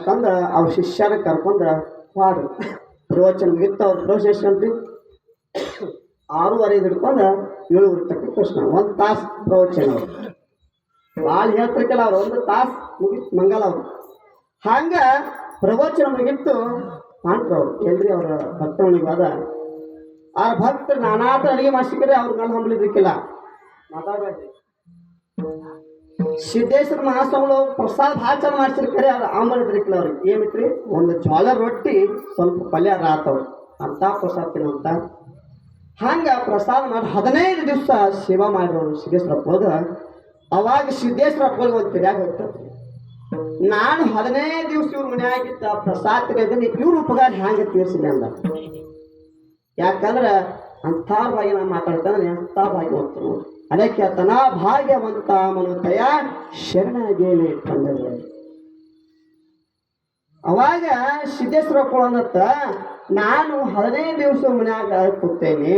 ಅಂತಂದ ಅವ್ರ ಶಿಷ್ಯರ ಕರ್ಕೊಂಡು ಹಾಡು. ಪ್ರವಚನ ಮುಗಿತ್ತು ಅವ್ರ ಪ್ರವಚನ ಅಂತ ಆರೂವರೆ ಹಿಡ್ಕೊಂಡು ಏಳುವರೆ ತಕ್ಕ ಕೃಷ್ಣ, ಒಂದು ತಾಸು ಪ್ರವಚನ ಅವರು. ಭಾಳ ಹೇಳ್ತಿರ್ಕಲ್ಲ ಅವ್ರು, ಒಂದು ತಾಸು ಮುಗಿತು ಮಂಗಲ ಅವರು. ಹಂಗ ಪ್ರವಚನ ಮುಗಿತ್ತು ಅವ್ರು ಎಲ್ರಿ ಅವರ ಭಕ್ತವಣಿಗಾದ ಆ ಭಕ್ತರು ನಾನಾ ಥರ ಅಡುಗೆ ಮಾಡಿಸಿಕ್ರೆ ಅವ್ರ ಮೇಲೆ ಹಂಬಲಿದ್ರಿಕ್ಕಿಲ್ಲ ಮಾತಾಡ್ಬೇಡ್ರಿ. ಸಿದ್ದೇಶ್ವರ ಮಹಾಸ್ವಾಮಿಗಳು ಪ್ರಸಾದ ಭಾಳ ಚಂದ ಮಾಡ್ಸಿರ್ತಾರೆ, ಅದು ಆಂಬಲಿದ್ರಿಕ್ಕಿಲ್ಲ ಅವ್ರಿಗೆ ಏನಿತ್ರಿ ಒಂದು ಜ್ವಾಲ ರೊಟ್ಟಿ, ಸ್ವಲ್ಪ ಪಲ್ಯ ರಾತವ್ರು ಅಂತ ಪ್ರಸಾದ ತಿನ್ನುವಂತ. ಹಂಗ ಪ್ರಸಾದ ಮಾಡಿ ಹದಿನೈದು ದಿವಸ ಸೇವಾ ಮಾಡಿರೋರು ಸಿದ್ದೇಶ್ವರಪ್ಪ ಹೋದ ಅವಾಗ ಸಿದ್ದೇಶ್ವರಪ್ಪಗಳಿಗೆ ಒಂದು ತಿರ್ಯಾಗ ನಾನು ಹದಿನೈದು ದಿವಸ ಇವ್ರ ಮನ್ಯಾಗಿದ್ದ ಪ್ರಸಾದ ತಿನ್ನೋದನ್ನ ಇವ್ರ ಉಪಕಾರ ಹ್ಯಾಂಗ ತೀರ್ಸಿದೆ ಅಂದ. ಯಾಕಂದ್ರೆ ಅಂಥ ಭಾಗ್ಯ ನಾನು ಮಾತಾಡ್ತಾನೆ ಅಂಥ ಭಾಗ್ಯ ಹೋಗ್ತಾನೆ ನೋಡಿ ಅದಕ್ಕೆ ತನ ಭಾಗ್ಯವಂತ ಮನುತಯ ಶರಣಗೇಲಿ ಕಂಡರು ಅವಾಗ ಸಿದ್ದೇಶ್ವರ ಕೊಳನತ್ತ ನಾನು ಹದಿನೈದು ದಿವಸ ಮನ್ಯಾಗ ಕೂತೇನೆ.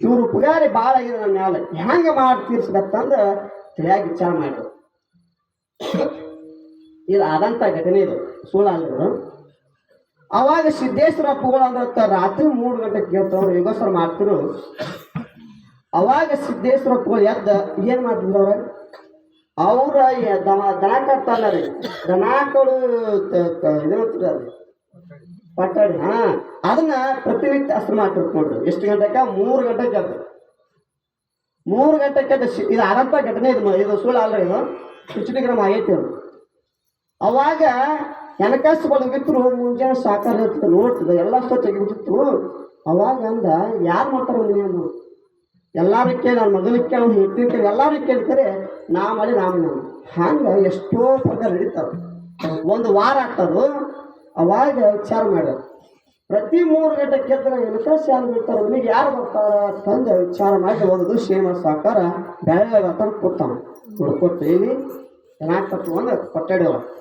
ಇವರು ಪುಗಾರಿ ಭಾಳ ಆಗಿದೆ ನನ್ನ ಮ್ಯಾಲ ಹೆಂಗೆ ಮಾಡಿ ಅಂದ್ರೆ ತಿಳಿಯಾಗಿ ವಿಚಾರ ಮಾಡಿದ್ರು ಇದು ಆದಂಥ ಘಟನೆ ಇದು. ಸುಳ್ಳು ಅಲ್ಲ ಅವಾಗ ಸಿದ್ದೇಶ್ವರ ಅಂದ್ರೆ ರಾತ್ರಿ ಮೂರು ಗಂಟೆಗೆ ಕೇಳ್ತಾವ್ರು, ಯೋಗೇಶ್ವರ ಮಾಡ್ತಿರು. ಅವಾಗ ಸಿದ್ದೇಶ್ವರಪ್ಪಗಳು ಎದ್ದ ಏನು ಮಾಡ್ತಿದ್ರು ಅವ್ರ? ಅವ್ರ ದನ ದನ ರೀ ದನ ಕಡು ಇದು ಪಟ್ಟಾಡಿ, ಹಾ. ಅದನ್ನ ಪ್ರತಿನಿತ್ಯ ಅಸ್ತ್ರ ಮಾಡ್ತಿರ್ತ ನೋಡ್ರಿ ಎಷ್ಟು ಗಂಟೆಗೆ ಮೂರು ಗಂಟೆಗೆ ಅದು ಮೂರು ಗಂಟೆಗೆ ಇದು ಆರಂಭ ಘಟನೆ ಇದು ಇದು ಸುಳ್ಳು ಅಲ್ರಿ ಇದು. ಕುಚಡಿಗ್ರಾಮ ಆಗೈತಿ ಅದು. ಅವಾಗ ಎನಕಸ್ ಬಳಗಿತ್ತು ಮುಂಜಾನೆ ಸಾಕಾರ ನೋಡ್ತದೆ ಎಲ್ಲ ಸ್ವಚ್ಛ ಆಗಿಬಿಟ್ಟಿತ್ತು. ಅವಾಗ ಅಂದ, ಯಾರು ಮಾಡ್ತಾರ ಮನೆಯನ್ನು ಎಲ್ಲಾರು ಕೇಳಿ ನನ್ನ ಮಗನಕ್ಕೆ ಅವ್ನು ಹೆಂಡ್ತಿಗೆ ಕೇಳಿ ಎಲ್ಲಾರು ಕೇಳ್ತಾರೆ ನಾ ಮಾಡಿ ರಾಮ ನಾನು ಹಂಗೆ ಎಷ್ಟೋ ಪ್ರಕಾರ ನಡೀತಾವೆ. ಒಂದು ವಾರ ಆಗ್ತದು, ಅವಾಗ ವಿಚಾರ ಮಾಡ್ಯಾರ. ಪ್ರತಿ ಮೂರು ಗಂಟೆ ಕೇಳ್ತಾರೆ ಎನಕಸ್ ಶಾಲೆ ಬಿಡ್ತಾರ. ಮನೆಗೆ ಯಾರು ಬರ್ತಾರ? ತಂದು ವಿಚಾರ ಮಾಡಿ ಒಂದು ಸೇಮ ಸಾಕಾರ ಬೆಳೆ ರತನ ಕೂತಾನ. ಹುಡ್ಕೊತೀವಿ ಚೆನ್ನಾಗಿ ಕೊಟ್ಟಾಡಿವ ಪುತ್ತ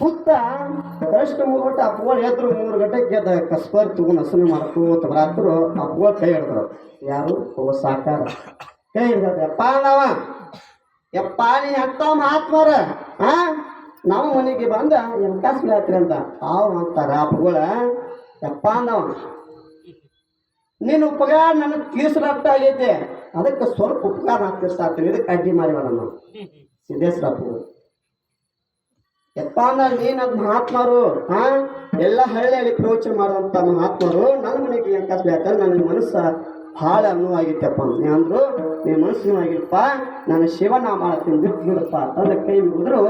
ಕಷ್ಟ ಮೂರು ಗಂಟೆ ಅಪ್ಪಗಳು ಎದ್ರು ಮೂರು ಗಂಟೆಗೆ ಎದ್ದ ಕಸ್ಬರ್ ತಗೊಂಡು ಹಸನು ಮಾಡ್ಕೋತ ಬರಾತ್ರು ಅಪ್ಪಗಳು ಕೈ ಹಿಡಿದ್ರು. ಯಾರು? ಒಬ್ಬ ಸಾಕಾರ. ಕೈ ಹಿಡ್ದ ಯಪ್ಪ ನಾವ? ಯಪ್ಪ, ನೀ ಅಂತ ಮಹಾತ್ಮರ? ಹಾ ನಮ್ಮ ಮನೆಗೆ ಬಂದ ಎಂಕಾಸ್ ಬೀಳತ್ರಿ ಅಂತ. ಅವ್ ಅಂತಾರ ಅಪ್ಪಗಳ ಯಪ್ಪ ಅಂದವ ನಿನ್ನ ಉಪಕಾರ ನನಗೆ ತೀರ್ಸಲಾಗ್ತಾ ಆಗೈತೆ. ಅದಕ್ಕೆ ಸ್ವಲ್ಪ ಉಪಕಾರ ನಾ ತೀರ್ಸ್ತಾ ಇರ್ತೀನಿ ಇದಕ್ಕೆ ಅಡ್ಡಿ ಮಾಡಿ ನಾವು. ಸಿದ್ದೇಶ್ವರಪ್ಪಗಳು ಯಪ್ಪ ಅಂದ್ರೆ ನೀನು ಅದು ಮಹಾತ್ಮರು, ಹಾ? ಎಲ್ಲ ಹಳ್ಳಿಯಲ್ಲಿ ಪ್ರವಚನ ಮಾಡುವಂತ ಮಹಾತ್ಮರು ನನ್ನ ಮನೆಗೆ ಕಷ್ಟ ಯಾಕಂದ್ರೆ ನನ್ನ ಮನಸ್ಸು ಭಾಳ ನೋವಾಗಿತ್ತಪ್ಪ ನೀ ಅಂದ್ರು ನೀನು ಮನಸ್ಸು ಆಗಿರಪ್ಪ ನಾನು ಶಿವನ ಮಾಡ್ತೀನಿ ಬಿಟ್ಟು ಬಿಡಪ್ಪ ಅಂತಂದ್ರೆ ಕೈ ಮುಗಿದ್ರು.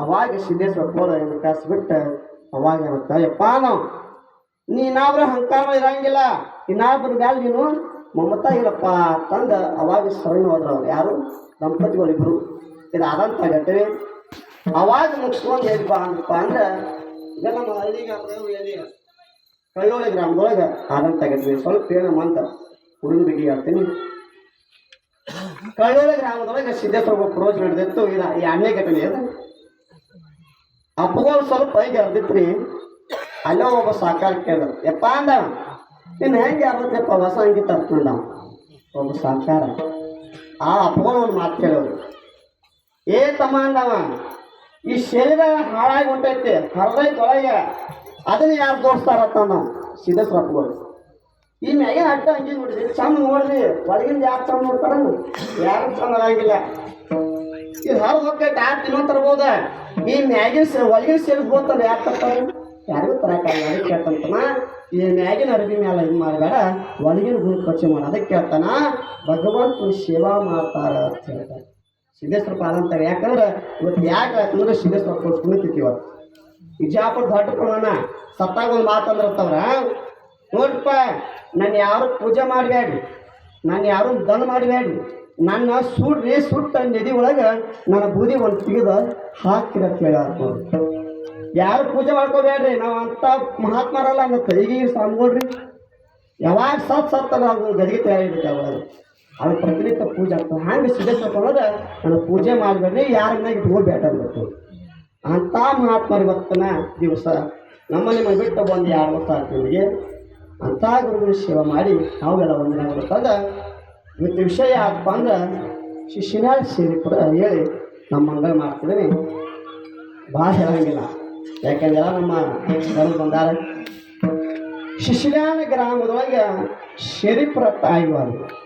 ಅವಾಗ ಸಿದ್ದೇಶ್ವರ ಕೋಲ ಏನು ಕಾಸು ಬಿಟ್ಟು, ಅವಾಗ ಏನಂತ ಯಪ್ಪ ನಾವು ನೀನಾದ್ರೂ ಅಹಂಕಾರ ಇರಂಗಿಲ್ಲ. ಇನ್ನಾದ್ರೂ ಮ್ಯಾಲ ನೀನು ಮಮತಾ ಇರಪ್ಪ ಅಂತಂದು ಅವಾಗ ಶರಣ ಹೋದ್ರು ಅವ್ರು ಯಾರು? ದಂಪತಿಗಳಿಬ್ರು. ಇದು ಆದಂಥ ಘಟನೆ. ಅವಾಗ ಮುಗಿಸ್ಕೊಂಡು ಎಲ್ಲಿಪ್ಪ ಅಂದಪ್ಪ ಅಂದ್ರೆ, ಈಗ ನಮ್ಮ ಹಳ್ಳಿಗೆ ಎಲ್ಲಿ ಕಳ್ಳೋಳಿ ಗ್ರಾಮದೊಳಗೆ ಆದಂಥ ತೆಗೆದ್ವಿ ಸ್ವಲ್ಪ ಹೇಳಮ್ಮ ಅಂತ ಹುಡುಗನ ಬಗ್ಗೆ ಹೇಳ್ತೀನಿ. ಕಳ್ಳೋಳಿ ಗ್ರಾಮದೊಳಗೆ ಸಿದ್ದೇಶ್ವರ ಪ್ರೋಜ್ ನಡೆದಿತ್ತು. ಇದು ಎರಡನೇ ಘಟನೆ ಅದು. ಅಪ್ಪಗಳು ಸ್ವಲ್ಪ ಈಗ ಹರಿದಿತ್ರಿ. ಅಲ್ಲೋ ಒಬ್ಬ ಸಾಕಾರ ಕೇಳಿದ್ರು ಯಪ್ಪ ಅಂದ ಇನ್ನು ಹೆಂಗೆ ಯಾರತ್ತಪ್ಪ ಹೊಸ ಅಂಗಿ ನಾವು ಒಬ್ಬ ಸಾಕಾರ, ಆ ಅಪ್ಪಗಳು ಒಂದು ಮಾತು ಕೇಳೋರು ಏ ತಮ್ಮ ಅಂದವ ಈ ಶರೀರ ಹಾಳಾಗಿ ಹೊಂಟೈತಿ ಹರಿದೈತಿ ಒಳಗೆ ಅದನ್ನ ಯಾರು ತೋರಿಸ್ತಾರತ್ತ ಸಿದ್ದೇಶ್ವರಪ್ಪಗಳು ಈ ಮ್ಯಾಗಿನ ಅಡ್ಡ ಹಂಗೆ ನೋಡಿದ್ರಿ ಚಂದ ನೋಡ್ರಿ, ಒಳಗಿಂದ ಯಾರು ಚಂದ ನೋಡ್ತಾರ ಯಾರು ಚಂದ ಆಗಂಗಿಲ್ಲ. ಇದು ಹರಿದು ಹೋಗ್ತೈತೆ, ಯಾರು ತಿನ್ನೋ ತರ್ಬೋದ. ಈ ಮ್ಯಾಗಿನ ಒಳಗಿನ ಸೇರಿಸ್ ಬೋತಾರ ಯಾರು ತರ್ತಾರೆ? ಯಾರಿಗೂ ತರಕಾಗಿಲ್ಲ ಅದಕ್ಕೆ ಕೇಳ್ತಾನ ಈ ಮ್ಯಾಗಿನ ಅರಬಿ ಮೇಲೆ ಇದು ಮಾಡಬೇಡ, ಒಳಗಿನ ಗುರು ಖರ್ಚು ಮಾಡ. ಅದಕ್ಕೆ ಕೇಳ್ತಾನ ಭಗವಂತನ ಸೇವಾ ಮಾಡ್ತಾರ ಅಂತ ಹೇಳ್ತಾರೆ ಸಿದ್ದೇಶ್ವರ ಪಾದ ಅಂತಾರೆ. ಯಾಕಂದ್ರೆ ಇವತ್ತು ಯಾಕೆ ಸಿದ್ಧೇಶ್ವರ ಸಿದ್ದೇಶ್ವರ ಕುಣಿತೈತಿ ಇವತ್ತು. ವಿಜಾಪುರ ದೊಡ್ಡ ಪ್ರಮಾಣ ಸತ್ತಾಗ ಒಂದು ಮಾತಂದಿರ್ತಾವ್ರ ನೋಡ್ರಪ್ಪ ನಾನು ಯಾರು ಪೂಜೆ ಮಾಡಬೇಡ್ರಿ, ನಾನು ಯಾರು ದನ ಮಾಡಬೇಡ್ರಿ, ನನ್ನ ಸುಡ್ರಿ, ಸುಟ್ಟ ನದಿ ಒಳಗೆ ನನ್ನ ಬೂದಿ ಒಂದು ತೆಗೆದು ಹಾಕಿರ ಕೇಳಾರ ಯಾರು ಪೂಜೆ ಮಾಡ್ಕೋಬೇಡ್ರಿ, ನಾವು ಅಂತ ಮಹಾತ್ಮರಲ್ಲ ಅನ್ನೋ ಕೈಗೆ ಸಾಂಬೋಡ್ರಿ ಯಾವಾಗ ಸತ್ ಅದು ಗದಿಗೆ ತಯಾರಿರುತ್ತೆ ಅವಾಗ ಅದು ಪ್ರತಿನಿತ್ಯ ಪೂಜೆ ಆಗ್ತದೆ. ಹಂಗೆ ಸಿದ್ದೇಶ್ವರ ಅನ್ನೋದು ನಾನು ಪೂಜೆ ಮಾಡಬೇಡ್ರಿ ಯಾರನ್ನ ಇಟ್ಕೊಂಡು ಅಂತ ಅಂಥ ಮಹಾತ್ಮರ ಇವತ್ತಿನ ದಿವಸ ನಮ್ಮನೆ ಮನೆ ಬಿಟ್ಟು ಬಂದು ಎರಡು ವರ್ಷ ಅಂತ ನಿಮಗೆ? ಅಂಥ ಗುರುಗಳ ಸೇವೆ ಮಾಡಿ ನಾವೆಲ್ಲ ಒಂದಿನ ಬರ್ತದೆ ಇವತ್ತು ವಿಷಯ ಯಾಕಪ್ಪ ಅಂದ್ರೆ ಶಿಷ್ಯನ ಸೇರಿ ಕೂಡ ಹೇಳಿ ನಮ್ಮ ಮಂಗಳ ಮಾಡ್ತಿದ್ದೀನಿ. ಭಾಳ ಹೇಳಂಗಿಲ್ಲ. ಯಾಕಂದ್ರೆ ನಮ್ಮ ಗರು ಬಂದಾರ. ಶಿಶಿಲಾನ ಗ್ರಾಮದೊಳಗೆ ಶರೀಫರ ತಾಯಿವಾರು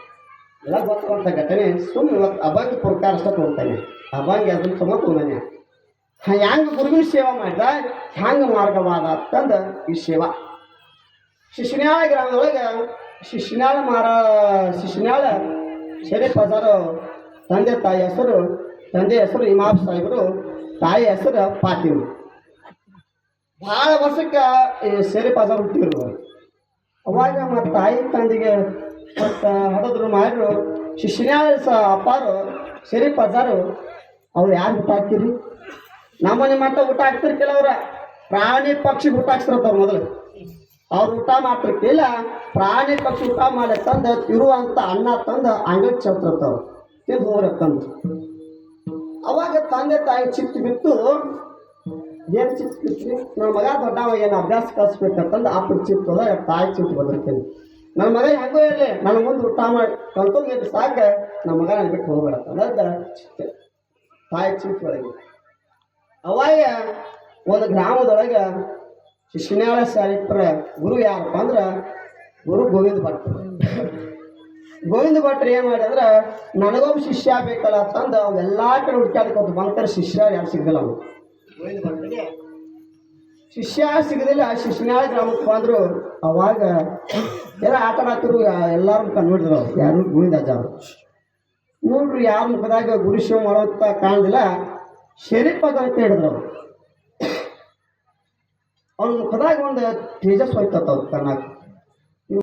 ಎಲ್ಲ ಗೊತ್ತುವಂಥ ಘಟನೆ ಸುಮ್ಮನೆ ಇವತ್ತು ಅಭಂಗ ಪುರಕಾರ ಅಷ್ಟೇ ತೋರ್ತಾನೆ ಅಭಂಗ ಅದನ್ನ ಸುಮ್ಮ ಗುರುವಿನ ಸೇವಾ ಮಾಡಿದ, ಹ್ಯಾಂಗೆ ಮಾರ್ಗವಾದ ಅಂತಂದು ಈ ಸೇವಾ. ಶಿಶುನ್ಯಾಳ ಗ್ರಾಮದೊಳಗೆ ಶಿಶುನ್ಯಾಳ ಮಾರ ಶಿಶುನ್ಯಾಳ ಶರೀಫ್ ಹಜಾರು ತಂದೆ ತಾಯಿ ಹೆಸರು, ತಂದೆ ಹೆಸರು ಇಮಾಮ್ ಸಾಹೇಬರು, ತಾಯಿ ಹೆಸರು ಪಾತಿರು ಭಾಳ ವರ್ಷಕ್ಕೆ ಶರೀಫ್ ಹಜಾರ್ ಹುಟ್ಟಿದ್ರು. ಅವ್ರು. ಅವಾಗ ಮತ್ತು ತಾಯಿ ತಂದೆಗೆ ಹಡದ್ರು ಮಾಡಿದ್ರು ಶಿಶಿನ್ಯಾಳ ಸಹ ಅಪ್ಪಾರು, ಶರೀಫ್ ಹಜಾರು ಅವ್ರು ಯಾರು ಊಟ ಹಾಕ್ತೀರಿ? ನಮ್ಮನೆ ಮಾತ್ರ ಊಟ ಹಾಕ್ತಿರ್ ಕೆಲವ್ರ? ಪ್ರಾಣಿ ಪಕ್ಷಿ ಊಟ ಹಾಕ್ಸಿರತ್ತವ್ರು ಮೊದಲು. ಅವ್ರು ಊಟ ಮಾಡ್ತಿರ್ಕಿಲ್ಲ ಪ್ರಾಣಿ ಪಕ್ಷಿ ಊಟ ಮಾಡಿ ತಂದು ಇರುವಂಥ ಅನ್ನ ತಂದು, ಅಂಗಡಿ ಚಲ್ತಿರ್ತಾವ ತಿಂದು ತಂದ. ಅವಾಗ ತಂದೆ ತಾಯಿ ಚಿತ್ತು ಬಿತ್ತು. ಏನು ಚಿತ್ತು ಬಿತ್ತು ನನ್ನ ಮಗ ದೊಡ್ಡವ, ಏನು ಅಭ್ಯಾಸ ಕಲಿಸ್ಬೇಕಂತಂದು ಆ ಚಿತ್ತು ಅದ ತಾಯಿ ಚಿತ್ತು ಬಂದಿರ್ತೀನಿ. ನನ್ನ ಮಗ ಹೆಂಗೋ ಇರಲಿ? ನನ್ನ ಮುಂದೆ ಊಟ ಮಾಡಿ. ಕಲ್ತ್ಕೊಂಡು ಸಾಕ. ನಮ್ಮ ಮಗ ನಾನು ಬಿಟ್ಟು ಹೋಗ್ಬೇಡ ಚಿತ್ತ ತಾಯಿ ಚಿಂತೆ ಒಳಗೆ ಅವಾಗ ಒಂದು ಗ್ರಾಮದೊಳಗೆ ಶಿಶುನಾಳ ಸಾಹಿತ್ಯರ ಗುರು ಯಾರಪ್ಪ ಅಂದ್ರೆ ಗುರು ಗೋವಿಂದ ಭಟ್. ಗೋವಿಂದ ಭಟ್ರು ಏನು ಮಾಡಿದ್ರೆ ನನಗೊಬ್ಬ ಶಿಷ್ಯ ಬೇಕಲ್ಲ ಅಂತಂದು ಅವೆಲ್ಲ ಕಡೆ ಹುಡುಕಾಡ್ಕೊತ ಬಂತಾರೆ ಶಿಷ್ಯ ಯಾರು ಸಿಗಲ್ಲ ಅವನು ಗೋವಿಂದ ಭಟ್ರಿಗೆ ಶಿಷ್ಯ ಸಿಗದಿಲ್ಲ. ಶಿಶುನಾಳ ಗ್ರಾಮಕ್ಕೆ ಬಂದರು ಅವಾಗ ಎಲ್ಲ ಆಟ ಆಡ್ತಿರು ಎಲ್ಲರೂ ಕಂಡು ನೋಡಿದ್ರು ಅವ್ರು. ಯಾರು ಅವರು. ನೋಡ್ರಿ ಯಾರ ಮುಖದಾಗ ಗುರು ಶಿವ ಮಾಡೋಂತ ಕಾಣದಿಲ್ಲ, ಶರೀಫ್ ಅಂತ ಹೇಳಿದ್ರು ಅವ್ರು. ಅವ್ರ ಮುಖದಾಗ ಒಂದು ತೇಜಸ್ ಹೋಯ್ತತ್ತವ್ರು ಕಣ್ಣಾಗ.